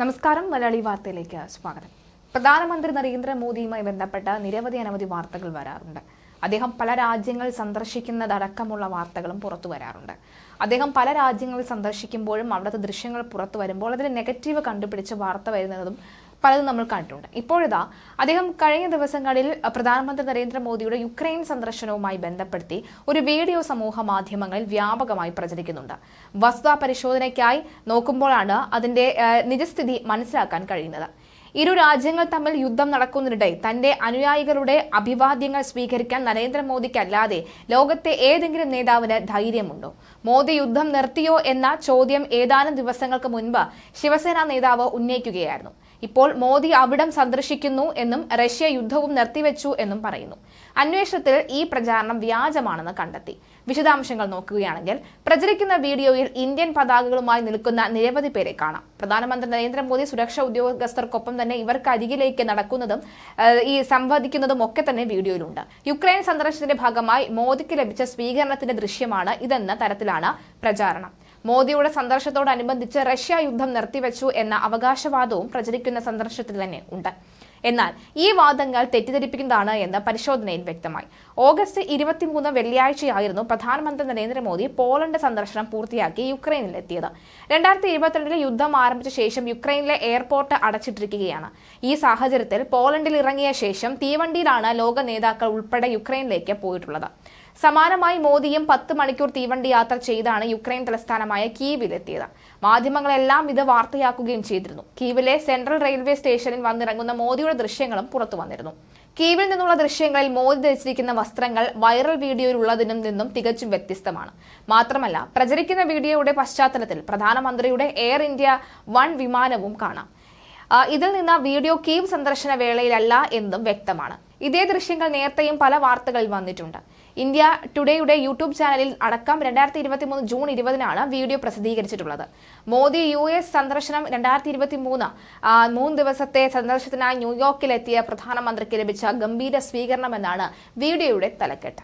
നമസ്കാരം മലയാളി വാർത്തയിലേക്ക് സ്വാഗതം. പ്രധാനമന്ത്രി നരേന്ദ്രമോദിയുമായി ബന്ധപ്പെട്ട നിരവധി അനവധി വാർത്തകൾ വരാറുണ്ട്. അദ്ദേഹം പല രാജ്യങ്ങൾ സന്ദർശിക്കുന്നതടക്കമുള്ള വാർത്തകളും പുറത്തു വരാറുണ്ട്. അദ്ദേഹം പല രാജ്യങ്ങൾ സന്ദർശിക്കുമ്പോഴും അവിടുത്തെ ദൃശ്യങ്ങൾ പുറത്തു വരുമ്പോൾ അതിൽ നെഗറ്റീവ് കണ്ടുപിടിച്ച് വാർത്ത വരുന്നതും പലതും നമ്മൾ കണ്ടിട്ടുണ്ട്. ഇപ്പോഴിതാ അദ്ദേഹം കഴിഞ്ഞ ദിവസങ്ങളിൽ പ്രധാനമന്ത്രി നരേന്ദ്രമോദിയുടെ യുക്രൈൻ സന്ദർശനവുമായി ബന്ധപ്പെടുത്തി ഒരു വീഡിയോ സമൂഹ മാധ്യമങ്ങളിൽ വ്യാപകമായി പ്രചരിക്കുന്നുണ്ട്. വസ്തുതാ പരിശോധനയ്ക്കായി നോക്കുമ്പോഴാണ് അതിന്റെ നിജസ്ഥിതി മനസ്സിലാക്കാൻ കഴിയുന്നത്. ഇരു രാജ്യങ്ങൾ തമ്മിൽ യുദ്ധം നടക്കുന്നതിനിടെ തന്റെ അനുയായികളുടെ അഭിവാദ്യങ്ങൾ സ്വീകരിക്കാൻ നരേന്ദ്രമോദിക്കല്ലാതെ ലോകത്തെ ഏതെങ്കിലും നേതാവിന് ധൈര്യമുണ്ടോ? മോദി യുദ്ധം നിർത്തിയോ എന്ന ചോദ്യം ഏതാനും ദിവസങ്ങൾക്ക് മുൻപ് ശിവസേന നേതാവ് ഉന്നയിക്കുകയായിരുന്നു. ഇപ്പോൾ മോദി അവിടം സന്ദർശിക്കുന്നു എന്നും റഷ്യ യുദ്ധവും നിർത്തിവെച്ചു എന്നും പറയുന്നു. അന്വേഷണത്തിൽ ഈ പ്രചാരണം വ്യാജമാണെന്ന് കണ്ടെത്തി. വിശദാംശങ്ങൾ നോക്കുകയാണെങ്കിൽ പ്രചരിക്കുന്ന വീഡിയോയിൽ ഇന്ത്യൻ പതാകകളുമായി നിൽക്കുന്ന നിരവധി പേരെ കാണാം. പ്രധാനമന്ത്രി നരേന്ദ്രമോദി സുരക്ഷാ ഉദ്യോഗസ്ഥർക്കൊപ്പം തന്നെ ഇവർക്ക് അരികിലേക്ക് നടക്കുന്നതും ഈ സംവദിക്കുന്നതും ഒക്കെ തന്നെ വീഡിയോയിലുണ്ട്. യുക്രൈൻ സന്ദർശനത്തിന്റെ ഭാഗമായി മോദിക്ക് ലഭിച്ച സ്വീകരണത്തിന്റെ ദൃശ്യമാണ് ഇതെന്ന തരത്തിലാണ് പ്രചാരണം. മോദിയുടെ സന്ദർശനത്തോടനുബന്ധിച്ച് റഷ്യ യുദ്ധം നിർത്തിവെച്ചു എന്ന അവകാശവാദവും പ്രചരിക്കുന്ന സന്ദർശനത്തിൽ തന്നെ ഉണ്ട്. എന്നാൽ ഈ വാദങ്ങൾ തെറ്റിദ്ധരിപ്പിക്കുന്നതാണ് എന്ന് പരിശോധനയിൽ വ്യക്തമായി. ഓഗസ്റ്റ് ഇരുപത്തിമൂന്ന് വെള്ളിയാഴ്ചയായിരുന്നു പ്രധാനമന്ത്രി നരേന്ദ്രമോദി പോളണ്ട് സന്ദർശനം പൂർത്തിയാക്കി യുക്രൈനിലെത്തിയത് രണ്ടായിരത്തി ഇരുപത്തിരണ്ടിലെ യുദ്ധം ആരംഭിച്ച ശേഷം യുക്രൈനിലെ എയർപോർട്ട് അടച്ചിട്ടിരിക്കുകയാണ്. ഈ സാഹചര്യത്തിൽ പോളണ്ടിൽ ഇറങ്ങിയ ശേഷം തീവണ്ടിയിലാണ് ലോക നേതാക്കൾ ഉൾപ്പെടെ യുക്രൈനിലേക്ക് പോയിട്ടുള്ളത്. സമാനമായി മോദിയും പത്ത് മണിക്കൂർ തീവണ്ടി യാത്ര ചെയ്താണ് യുക്രൈൻ തലസ്ഥാനമായ കീവിലെത്തിയത്. മാധ്യമങ്ങളെല്ലാം ഇത് വാർത്തയാക്കുകയും ചെയ്തിരുന്നു. കീവിലെ സെൻട്രൽ റെയിൽവേ സ്റ്റേഷനിൽ വന്നിറങ്ങുന്ന മോദിയുടെ ദൃശ്യങ്ങളും പുറത്തു വന്നിരുന്നു. കീവിൽ നിന്നുള്ള ദൃശ്യങ്ങളിൽ മോദി ധരിച്ചിരിക്കുന്ന വസ്ത്രങ്ങൾ വൈറൽ വീഡിയോയിലുള്ളതിനും നിന്നും തികച്ചും വ്യത്യസ്തമാണ്. മാത്രമല്ല പ്രചരിക്കുന്ന വീഡിയോയുടെ പശ്ചാത്തലത്തിൽ പ്രധാനമന്ത്രിയുടെ എയർ ഇന്ത്യ വൺ വിമാനവും കാണാം. ഇതിൽ നിന്ന് വീഡിയോ കീവ് സന്ദർശന വേളയിലല്ല എന്നും വ്യക്തമാണ്. ഇതേ ദൃശ്യങ്ങൾ നേരത്തെയും പല വാർത്തകളിൽ വന്നിട്ടുണ്ട്. ഇന്ത്യ ടുഡേയുടെ യൂട്യൂബ് ചാനലിൽ അടക്കം രണ്ടായിരത്തി ഇരുപത്തി മൂന്ന് ജൂൺ ഇരുപതിനാണ് വീഡിയോ പ്രസിദ്ധീകരിച്ചിട്ടുള്ളത്. മോദി യു എസ് സന്ദർശനം രണ്ടായിരത്തി ഇരുപത്തി മൂന്ന് മൂന്ന് ദിവസത്തെ സന്ദർശനത്തിനായി ന്യൂയോർക്കിലെത്തിയ പ്രധാനമന്ത്രിക്ക് ലഭിച്ച ഗംഭീര സ്വീകരണമെന്നാണ് വീഡിയോയുടെ തലക്കെട്ട്.